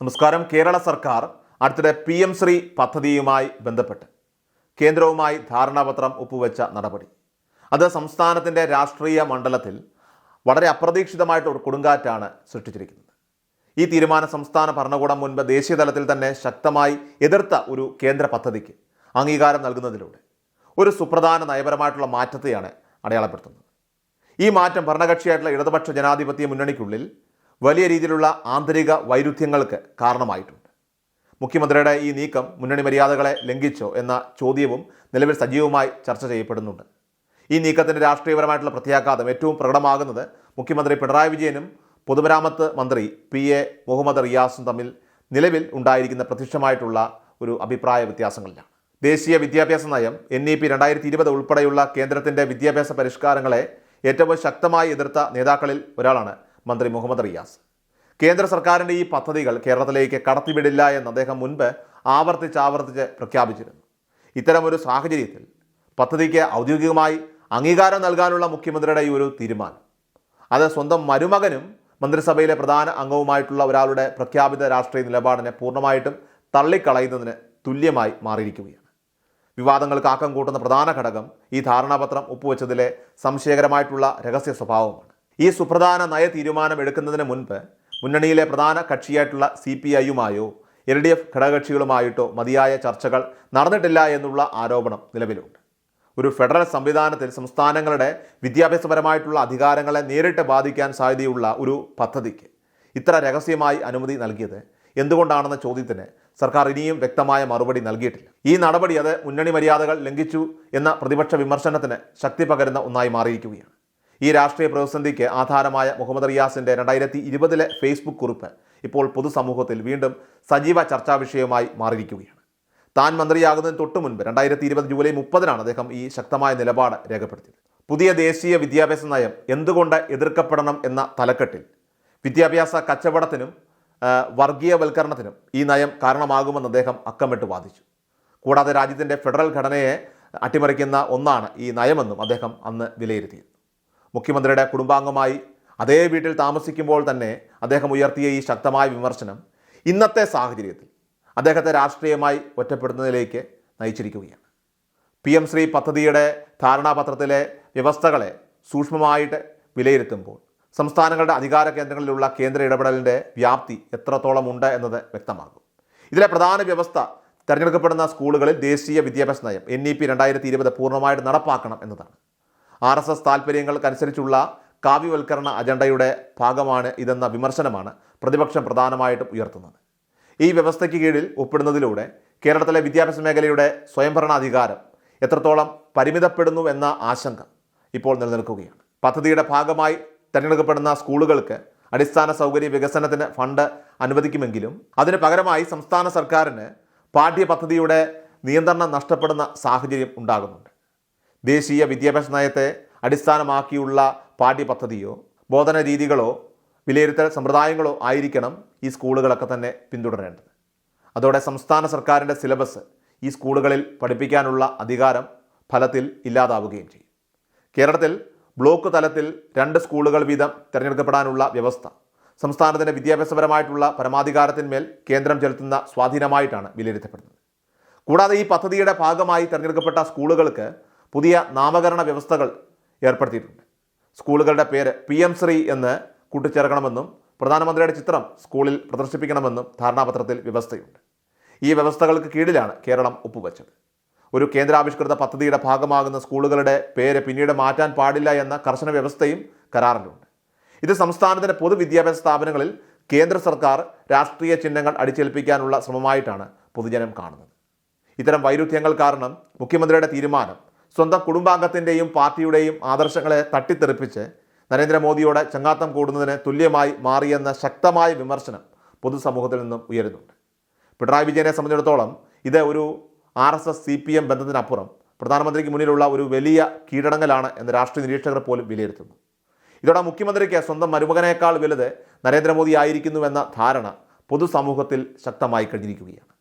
നമസ്കാരം. കേരള സർക്കാർ അടുത്തിടെ പി എം ശ്രീ പദ്ധതിയുമായി ബന്ധപ്പെട്ട് കേന്ദ്രവുമായി ധാരണാപത്രം ഒപ്പുവെച്ച നടപടി. അത് സംസ്ഥാനത്തിന്റെ രാഷ്ട്രീയ മണ്ഡലത്തിൽ വളരെ അപ്രതീക്ഷിതമായിട്ട് ഒരു കൊടുങ്കാറ്റാണ് സൃഷ്ടിച്ചിരിക്കുന്നത്. ഈ തീരുമാനം സംസ്ഥാന ഭരണകൂടം മുൻപ് ദേശീയ തലത്തിൽ തന്നെ ശക്തമായി എതിർത്ത ഒരു കേന്ദ്ര പദ്ധതിക്ക് അംഗീകാരം നൽകുന്നതിലൂടെ ഒരു സുപ്രധാന നയപരമായിട്ടുള്ള മാറ്റത്തെയാണ് അടയാളപ്പെടുത്തുന്നത്. ഈ മാറ്റം ഭരണകക്ഷിയായിട്ടുള്ള ഇടതുപക്ഷ ജനാധിപത്യ മുന്നണിക്കുള്ളിൽ വലിയ രീതിയിലുള്ള ആന്തരിക വൈരുദ്ധ്യങ്ങൾക്ക് കാരണമായിട്ടുണ്ട്. മുഖ്യമന്ത്രിയുടെ ഈ നീക്കം മുന്നണി മര്യാദകളെ ലംഘിച്ചോ എന്ന ചോദ്യവും നിലവിൽ സജീവമായി ചർച്ച ചെയ്യപ്പെടുന്നുണ്ട്. ഈ നീക്കത്തിന്റെ രാഷ്ട്രീയപരമായിട്ടുള്ള പ്രത്യാഘാതം ഏറ്റവും പ്രകടമാകുന്നത് മുഖ്യമന്ത്രി പിണറായി വിജയനും പൊതുമരാമത്ത് മന്ത്രി പി എ മുഹമ്മദ് റിയാസും തമ്മിൽ നിലവിൽ ഉണ്ടായിരിക്കുന്ന പ്രത്യക്ഷമായിട്ടുള്ള ഒരു അഭിപ്രായ വ്യത്യാസങ്ങളിലാണ്. ദേശീയ വിദ്യാഭ്യാസ നയം എൻ ഇ പി രണ്ടായിരത്തി ഇരുപത് ഉൾപ്പെടെയുള്ള കേന്ദ്രത്തിന്റെ വിദ്യാഭ്യാസ പരിഷ്കാരങ്ങളെ ഏറ്റവും ശക്തമായി എതിർത്ത നേതാക്കളിൽ ഒരാളാണ് മന്ത്രി മുഹമ്മദ് റിയാസ്. കേന്ദ്ര സർക്കാരിന്റെ ഈ പദ്ധതികൾ കേരളത്തിലേക്ക് കടത്തിവിടില്ല എന്ന് അദ്ദേഹം മുൻപ് ആവർത്തിച്ച് ആവർത്തിച്ച് പ്രഖ്യാപിച്ചിരുന്നു. ഇത്തരമൊരു സാഹചര്യത്തിൽ പദ്ധതിക്ക് ഔദ്യോഗികമായി അംഗീകാരം നൽകാനുള്ള മുഖ്യമന്ത്രിയുടെ ഈ ഒരു തീരുമാനം അത് സ്വന്തം മരുമകനും മന്ത്രിസഭയിലെ പ്രധാന അംഗവുമായിട്ടുള്ള ഒരാളുടെ പ്രഖ്യാപിത രാഷ്ട്രീയ നിലപാടിനെ പൂർണമായിട്ടും തള്ളിക്കളയുന്നതിന് തുല്യമായി മാറിയിരിക്കുകയാണ്. വിവാദങ്ങൾക്ക് ആക്കം കൂട്ടുന്ന പ്രധാന ഘടകം ഈ ധാരണാപത്രം ഒപ്പുവെച്ചതിലെ സംശയകരമായിട്ടുള്ള രഹസ്യ സ്വഭാവമാണ്. ഈ സുപ്രധാന നയ തീരുമാനം എടുക്കുന്നതിന് മുൻപ് മുന്നണിയിലെ പ്രധാന കക്ഷിയായിട്ടുള്ള സി പി ഐയുമായോ എൽ ഡി എഫ് ഘടകകക്ഷികളുമായിട്ടോ മതിയായ ചർച്ചകൾ നടന്നിട്ടില്ല എന്നുള്ള ആരോപണം നിലവിലുണ്ട്. ഒരു ഫെഡറൽ സംവിധാനത്തിൽ സംസ്ഥാനങ്ങളുടെ വിദ്യാഭ്യാസപരമായിട്ടുള്ള അധികാരങ്ങളെ നേരിട്ട് ബാധിക്കാൻ സാധ്യതയുള്ള ഒരു പദ്ധതിക്ക് ഇത്ര രഹസ്യമായി അനുമതി നൽകിയത് എന്തുകൊണ്ടാണെന്ന ചോദ്യത്തിന് സർക്കാർ ഇനിയും വ്യക്തമായ മറുപടി നൽകിയിട്ടില്ല. ഈ നടപടി അത് മുന്നണി മര്യാദകൾ ലംഘിച്ചു എന്ന പ്രതിപക്ഷ വിമർശനത്തിന് ശക്തി പകരുന്ന ഒന്നായി മാറിയിരിക്കുകയാണ്. ഈ രാഷ്ട്രീയ പ്രതിസന്ധിക്ക് ആധാരമായ മുഹമ്മദ് റിയാസിന്റെ രണ്ടായിരത്തി ഇരുപതിലെ ഫേസ്ബുക്ക് കുറിപ്പ് ഇപ്പോൾ പൊതുസമൂഹത്തിൽ വീണ്ടും സജീവ ചർച്ചാ വിഷയമായി മാറിയിരിക്കുകയാണ്. താൻ മന്ത്രിയാകുന്നതിന് തൊട്ടു മുൻപ് രണ്ടായിരത്തി ഇരുപത് ജൂലൈ മുപ്പതിനാണ് അദ്ദേഹം ഈ ശക്തമായ നിലപാട് രേഖപ്പെടുത്തിയത്. പുതിയ ദേശീയ വിദ്യാഭ്യാസ നയം എന്തുകൊണ്ട് എതിർക്കപ്പെടണം എന്ന തലക്കെട്ടിൽ വിദ്യാഭ്യാസ കച്ചവടത്തിനും വർഗീയവൽക്കരണത്തിനും ഈ നയം കാരണമാകുമെന്ന് അദ്ദേഹം അക്കമിട്ട് വാദിച്ചു. കൂടാതെ രാജ്യത്തിന്റെ ഫെഡറൽ ഘടനയെ അട്ടിമറിക്കുന്ന ഒന്നാണ് ഈ നയമെന്നും അദ്ദേഹം അന്ന് വിലയിരുത്തിയിരുന്നു. മുഖ്യമന്ത്രിയുടെ കുടുംബാംഗമായി അതേ വീട്ടിൽ താമസിക്കുമ്പോൾ തന്നെ അദ്ദേഹം ഉയർത്തിയ ഈ ശക്തമായ വിമർശനം ഇന്നത്തെ സാഹചര്യത്തിൽ അദ്ദേഹത്തെ രാഷ്ട്രീയമായി ഒറ്റപ്പെടുന്നതിലേക്ക് നയിച്ചിരിക്കുകയാണ്. പി എം ശ്രീ പദ്ധതിയുടെ ധാരണാപത്രത്തിലെ വ്യവസ്ഥകളെ സൂക്ഷ്മമായിട്ട് വിലയിരുത്തുമ്പോൾ സംസ്ഥാനങ്ങളുടെ അധികാര കേന്ദ്രങ്ങളിലുള്ള കേന്ദ്ര ഇടപെടലിന്റെ വ്യാപ്തി എത്രത്തോളം ഉണ്ട് എന്നത് വ്യക്തമാകും. ഇതിലെ പ്രധാന വ്യവസ്ഥ തിരഞ്ഞെടുക്കപ്പെടുന്ന സ്കൂളുകളിൽ ദേശീയ വിദ്യാഭ്യാസ നയം എൻ ഇ പി രണ്ടായിരത്തി ഇരുപത് പൂർണമായിട്ട് നടപ്പാക്കണം എന്നതാണ്. ആർ എസ് എസ് താല്പര്യങ്ങൾക്കനുസരിച്ചുള്ള കാവ്യവൽക്കരണ അജണ്ടയുടെ ഭാഗമാണ് ഇതെന്ന വിമർശനമാണ് പ്രതിപക്ഷം പ്രധാനമായിട്ടും ഉയർത്തുന്നത്. ഈ വ്യവസ്ഥയ്ക്ക് കീഴിൽ ഒപ്പിടുന്നതിലൂടെ കേരളത്തിലെ വിദ്യാഭ്യാസ മേഖലയുടെ സ്വയംഭരണാധികാരം എത്രത്തോളം പരിമിതപ്പെടുന്നു എന്ന ആശങ്ക ഇപ്പോൾ നിലനിൽക്കുകയാണ്. പദ്ധതിയുടെ ഭാഗമായി തിരഞ്ഞെടുക്കപ്പെടുന്ന സ്കൂളുകൾക്ക് അടിസ്ഥാന സൗകര്യ വികസനത്തിന് ഫണ്ട് അനുവദിക്കുമെങ്കിലും അതിന് പകരമായി സംസ്ഥാന സർക്കാരിന് പാഠ്യപദ്ധതിയുടെ നിയന്ത്രണം നഷ്ടപ്പെടുന്ന സാഹചര്യം ഉണ്ടാകുന്നുണ്ട്. ദേശീയ വിദ്യാഭ്യാസ നയത്തെ അടിസ്ഥാനമാക്കിയുള്ള പാഠ്യപദ്ധതിയോ ബോധന രീതികളോ വിലയിരുത്തൽ സമ്പ്രദായങ്ങളോ ആയിരിക്കണം ഈ സ്കൂളുകളൊക്കെ തന്നെ പിന്തുടരേണ്ടത്. അതോടെ സംസ്ഥാന സർക്കാരിന്റെ സിലബസ് ഈ സ്കൂളുകളിൽ പഠിപ്പിക്കാനുള്ള അധികാരം ഫലത്തിൽ ഇല്ലാതാവുകയും ചെയ്യും. കേരളത്തിൽ ബ്ലോക്ക് തലത്തിൽ രണ്ട് സ്കൂളുകൾ വീതം തിരഞ്ഞെടുക്കപ്പെടാനുള്ള വ്യവസ്ഥ സംസ്ഥാനത്തിന്റെ വിദ്യാഭ്യാസപരമായിട്ടുള്ള പരമാധികാരത്തിന്മേൽ കേന്ദ്രം ചെലുത്തുന്ന സ്വാധീനമായിട്ടാണ് വിലയിരുത്തപ്പെടുന്നത്. കൂടാതെ ഈ പദ്ധതിയുടെ ഭാഗമായി തിരഞ്ഞെടുക്കപ്പെട്ട സ്കൂളുകൾക്ക് പുതിയ നാമകരണ വ്യവസ്ഥകൾ ഏർപ്പെടുത്തിയിട്ടുണ്ട്. സ്കൂളുകളുടെ പേര് പി എം ശ്രീ എന്ന് കൂട്ടിച്ചേർക്കണമെന്നും പ്രധാനമന്ത്രിയുടെ ചിത്രം സ്കൂളിൽ പ്രദർശിപ്പിക്കണമെന്നും ധാരണാപത്രത്തിൽ വ്യവസ്ഥയുണ്ട്. ഈ വ്യവസ്ഥകൾക്ക് കീഴിലാണ് കേരളം ഒപ്പുവെച്ചത്. ഒരു കേന്ദ്രാവിഷ്കൃത പദ്ധതിയുടെ ഭാഗമാകുന്ന സ്കൂളുകളുടെ പേര് പിന്നീട് മാറ്റാൻ പാടില്ല എന്ന കർശന വ്യവസ്ഥയും കരാറിലുണ്ട്. ഇത് സംസ്ഥാനത്തിന്റെ പൊതുവിദ്യാഭ്യാസ സ്ഥാപനങ്ങളിൽ കേന്ദ്ര സർക്കാർ രാഷ്ട്രീയ ചിഹ്നങ്ങൾ അടിച്ചേൽപ്പിക്കാനുള്ള ശ്രമമായിട്ടാണ് പൊതുജനം കാണുന്നത്. ഇത്തരം വൈരുദ്ധ്യങ്ങൾ കാരണം മുഖ്യമന്ത്രിയുടെ തീരുമാനം സ്വന്തം കുടുംബാംഗത്തിന്റെയും പാർട്ടിയുടെയും ആദർശങ്ങളെ തട്ടിത്തെറിപ്പിച്ച് നരേന്ദ്രമോദിയോട് ചങ്ങാത്തം കൂടുന്നതിന് തുല്യമായി മാറിയെന്ന ശക്തമായ വിമർശനം പൊതുസമൂഹത്തിൽ നിന്നും ഉയരുന്നുണ്ട്. പിണറായി വിജയനെ സംബന്ധിച്ചിടത്തോളം ഇത് ഒരു R S S C P M ബന്ധത്തിനപ്പുറം പ്രധാനമന്ത്രിക്ക് മുന്നിലുള്ള ഒരു വലിയ കീഴടങ്ങലാണ് എന്ന് രാഷ്ട്രീയ നിരീക്ഷകർ പോലും വിലയിരുത്തുന്നു. ഇതോടെ മുഖ്യമന്ത്രിക്ക് സ്വന്തം മരുമകനേക്കാൾ വലുത് നരേന്ദ്രമോദി ആയിരിക്കുന്നുവെന്ന ധാരണ പൊതുസമൂഹത്തിൽ ശക്തമായി കഴിഞ്ഞിരിക്കുകയാണ്.